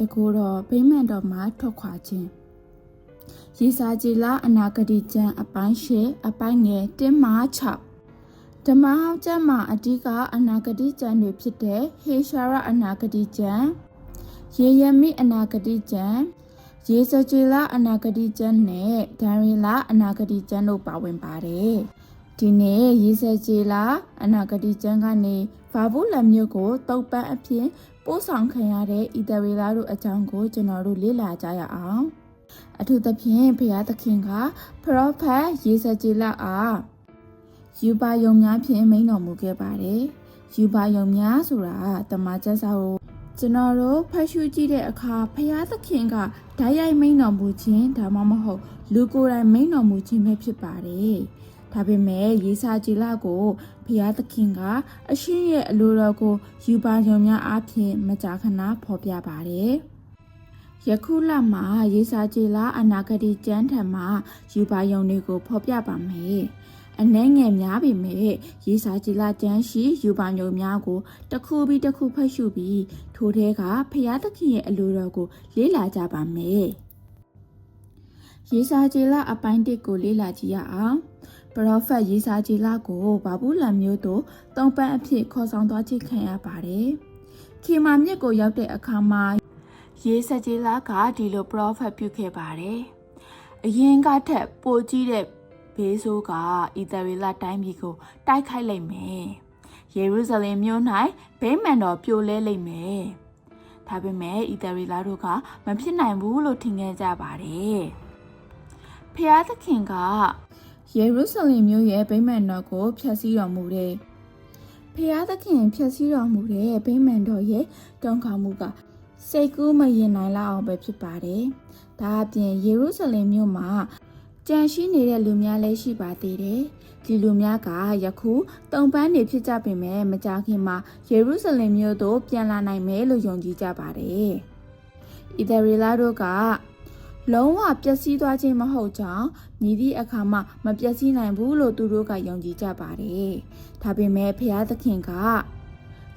တကိုးတော်ဗိမာန်တော်မှာထွက်ခွာခြင်းရေစာကြည်လအနာဂတိကျမ်းအပိုင်းရှအပိုင်းငယ်1မှ6ဓမ္မဟောင်းကျမ်းမှာအဓိကအနာဂတိကျမ်းတွေဖြစ်တဲ့ဟေရှာရအနာဂတိကျမ်းယေရမိအနာဂတိကျမ်းရေစကြည်လအနာဂတိကျမ်းနဲ့ဒံရီလအနာဂတိကျမ်းတို့ပါဝင်ပါတယ်ဒီနေ့ရေစကြည်လအနာဂတိကျမ်းကနေဘာဘူးလက်မျိုးကိုတုတ်ပန်းအဖြစ် ပို့ဆောင်ခံရတဲ့ဣသရေလတို့အကြောင်းကိုကျွန်တော်တို့လေ့လာကြရအောင်အထူးသဖြင့်ဘုရားသခင်ကပရောဖက်ရေစကြည်လအားယူပါယုံများဖြင့်မိန့်တော်မူခဲ့ပါတယ်ယူပါယုံများဆိုတာတမန်ကျမ်းစာကိုကျွန်တော်တို့ဖတ်ရှုကြည့်တဲ့အခါဘုရားသခင်ကဓာတ်ရိုက်မိန့်တော်မူခြင်းဒါမှမဟုတ်လူကိုယ်တိုင်မိန့်တော်မူခြင်းပဲဖြစ်ပါတယ် ဒါပေမဲ့ရေစာကြည်လကိုဘုရားသခင်ကအရှင်ရဲ့အလိုတော်ကိုယူပါယုံများအားဖြင့်မကြာခဏဖော်ပြပါတယ်။ယခုလမှာရေစာကြည်လအနာဂတိကျမ်းထံမှာယူပါယုံတွေကိုဖော်ပြပါမယ်။အနှဲငယ်များပေမဲ့ရေစာကြည်လကျမ်းရှိယူပါယုံများကိုတစ်ခုပြီးတစ်ခုဖတ်ရှုပြီးထိုထဲကဘုရားသခင်ရဲ့အလိုတော်ကိုလေ့လာကြပါမယ်။ရေစာကြည်လအပိုင်းတစ်ကိုလေ့လာကြည့်ရအောင်။ ပရောဖက်ယေစာဂျီလာကိုဘာဘူးလံမျိုးတို့တုံပန်းအဖြစ်ခေါ်ဆောင်သွားခြင်းခံရပါတယ်။ခေမာမြစ်ကိုရောက်တဲ့အခါမှာယေစာဂျီလာကဒီလိုပရောဖက်ပြုခဲ့ပါတယ်။အရင်ကထက်ပိုကြီးတဲ့ဘေးဆိုးကအီသရေလတိုင်းပြည်ကိုတိုက်ခိုက်လိုက်မယ်။ယေရုရှလင်မြို့၌ဗိမာန်တော်ပြိုလဲလိမ့်မယ်။ဒါပေမဲ့အီသရေလတို့ကမဖြစ်နိုင်ဘူးလို့ထင်ခဲ့ကြပါတယ်။ဖျားသခင်က ယေရုရှလင်မြို့ရဲ့ဗိမာန်တော်ကိုဖျက်ဆီးတော်မူတဲ့ဖျားသခင်ဖျက်ဆီးတော်မူတဲ့ဗိမာန်တော်ရဲ့တောင်းခါမှုကစိတ်ကူးမရင်နိုင်လောက်အောင်ပဲဖြစ်ပါတယ်။ဒါအပြင်ယေရုရှလင်မြို့မှာကြံရှိနေတဲ့လူများလည်းရှိပါသေးတယ်။ဒီလူများကယခုတုံပန်းနေဖြစ်ကြပေမဲ့မကြာခင်မှာယေရုရှလင်မြို့သို့ပြန်လာနိုင်မယ်လို့ယုံကြည်ကြပါတယ်။ဣသရေလတို့က လုံးဝပျက်စီးသွားခြင်းမဟုတ်ကြောင်းမြည်သည့်အခါမှမပျက်စီးနိုင်ဘူးလို့သူတို့ကယုံကြည်ကြပါတယ်။ဒါပေမဲ့ဖျားသခင်က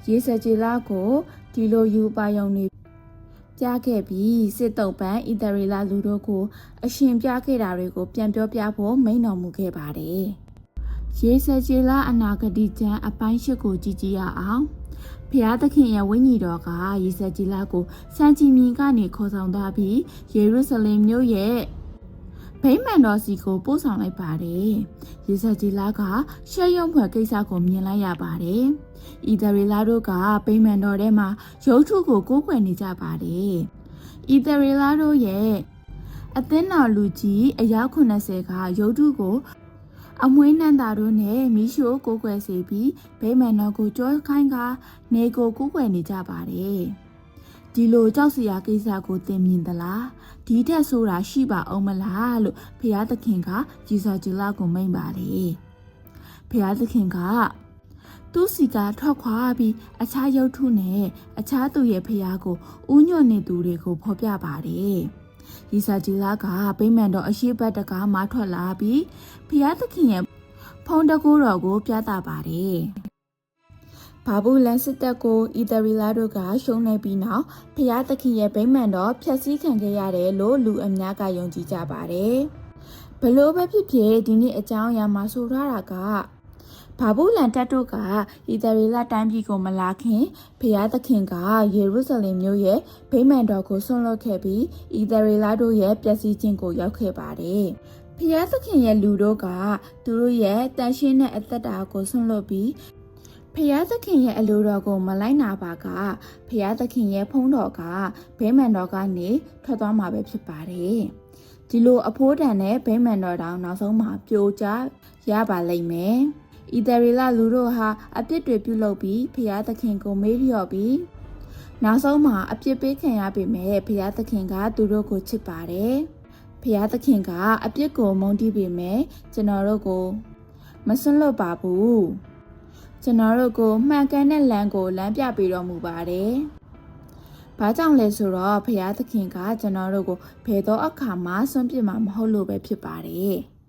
ရေစကြည်လာကိုဒီလိုယူပါယုံနေပြခဲ့ပြီးစစ်တုံးပန်းဣတရီလာလူတို့ကို အရှင်ပြခဲ့တာတွေကိုပြန်ပြောပြဖို့မိန့်တော်မူခဲ့ပါတယ်။ ရေစကြည်လာအနာဂတိကျမ်းအပိုင်း၈ကိုကြည့်ကြည့်ရအောင်။ဖျားသခင်ရဲ့ဝိညာဉ်တော်ကယေဆက်ကြီးလာကိုစံချီမြင်ကနေခေါ်ဆောင်သွားပြီးယေရုရှလင်မြို့ရဲ့ဗိမာန်တော်စီကိုပို့ဆောင်လိုက်ပါတယ်။ယေဆက်ကြီးလာကရှက်ရုံဖွယ်ကိစ္စကိုမြင်လိုက်ရပါတယ်။ဣသရေလတို့ကဗိမာန်တော်ထဲမှာရုပ်ထုကိုကိုးကွယ်နေကြပါတယ်။ဣသရေလတို့ရဲ့အသင်းတော်လူကြီးအယောက်80ကရုပ်ထုကို အမွှေးနန္တာတို့နဲ့မိရှို့ကိုးကွယ်စေပြီးဗိမာန်တော်ကိုကြောခိုင်းကနေကိုကိုးကွယ်နေကြပါတယ်။ဒီလိုကြောက်စရာကိစ္စကိုသင်မြင်သလားဒီထက်ဆိုတာရှိပါအောင်မလားလို့ဖျားသခင်ကဂျီဆာဂျီလာကိုမိန့်ပါတယ်။ဖျားသခင်ကသူ့စီကထွက်ခွာပြီးအခြားရုပ်ထုနဲ့အခြားသူရဲ့ဖျားကိုဥညွတ်နေသူတွေကိုဖော်ပြပါတယ်။ ရီစာဂျီလာကဗိမာန်တော်အရှိတ်ဘက်တကားမှထွက်လာပြီးဖျားသခင်ရဲ့ဖုံးတကူတော်ကိုပြသပါတယ်။ဘာဘူးလန်စစ်တပ်ကိုအီတရီလာတို့ကရှုံးနေပြီးနောက်ဖျားသခင်ရဲ့ဗိမာန်တော်ဖျက်ဆီးခံခဲ့ရတယ်လို့လူအများကယုံကြည်ကြပါတယ်။ဘလို့ပဲဖြစ်ဖြစ်ဒီနေ့အကြောင်းအရာမှာဆိုထားတာက ဘာဘူးလန်တပ်တို့ကအီတရီလာတိုင်းပြည်ကိုမလာခင်ဖျားသခင်ကယေရုရှလင်မြို့ရဲ့ဗိမာန်တော်ကိုဆွန့်လွတ်ခဲ့ပြီးအီတရီလာတို့ရဲ့ပျက်စီးခြင်းကိုရောက်ခဲ့ပါတယ်။ဖျားသခင်ရဲ့လူတို့ကသူတို့ရဲ့တန်ရှင်းတဲ့အသက်တာကိုဆွန့်လွတ်ပြီးဖျားသခင်ရဲ့အလိုတော်ကိုမလိုက်နာပါကဖျားသခင်ရဲ့ဖုံးတော်ကဗိမာန်တော်ကနေထွက်သွားမှာပဲဖြစ်ပါတယ်။ဒီလိုအဖိုးတန်တဲ့ဗိမာန်တော်တောင်နောက်ဆုံးမှာပြိုကျရပါလိမ့်မယ်။ ဣသရေလလူတို့ဟာအပြစ်တွေပြုလုပ်ပြီးဖျားသခင်ကိုမေးလျော့ပြီးနောက်ဆုံးမှာအပြစ်ပေးခံရပေမဲ့ဖျားသခင်ကသူတို့ကိုချစ်ပါတယ်။ဖျားသခင်ကအပြစ်ကိုမုန်းတီးပေမဲ့ကျွန်တော်တို့ကိုမဆွလွတ်ပါဘူး။ကျွန်တော်တို့ကိုမှန်ကန်တဲ့လမ်းကိုလမ်းပြပေးတော်မူပါတယ်။ဘာကြောင့်လဲဆိုတော့ဖျားသခင်ကကျွန်တော်တို့ကိုဘယ်တော့အခါမှဆွန့်ပစ်မှာမဟုတ်လို့ပဲဖြစ်ပါတယ်။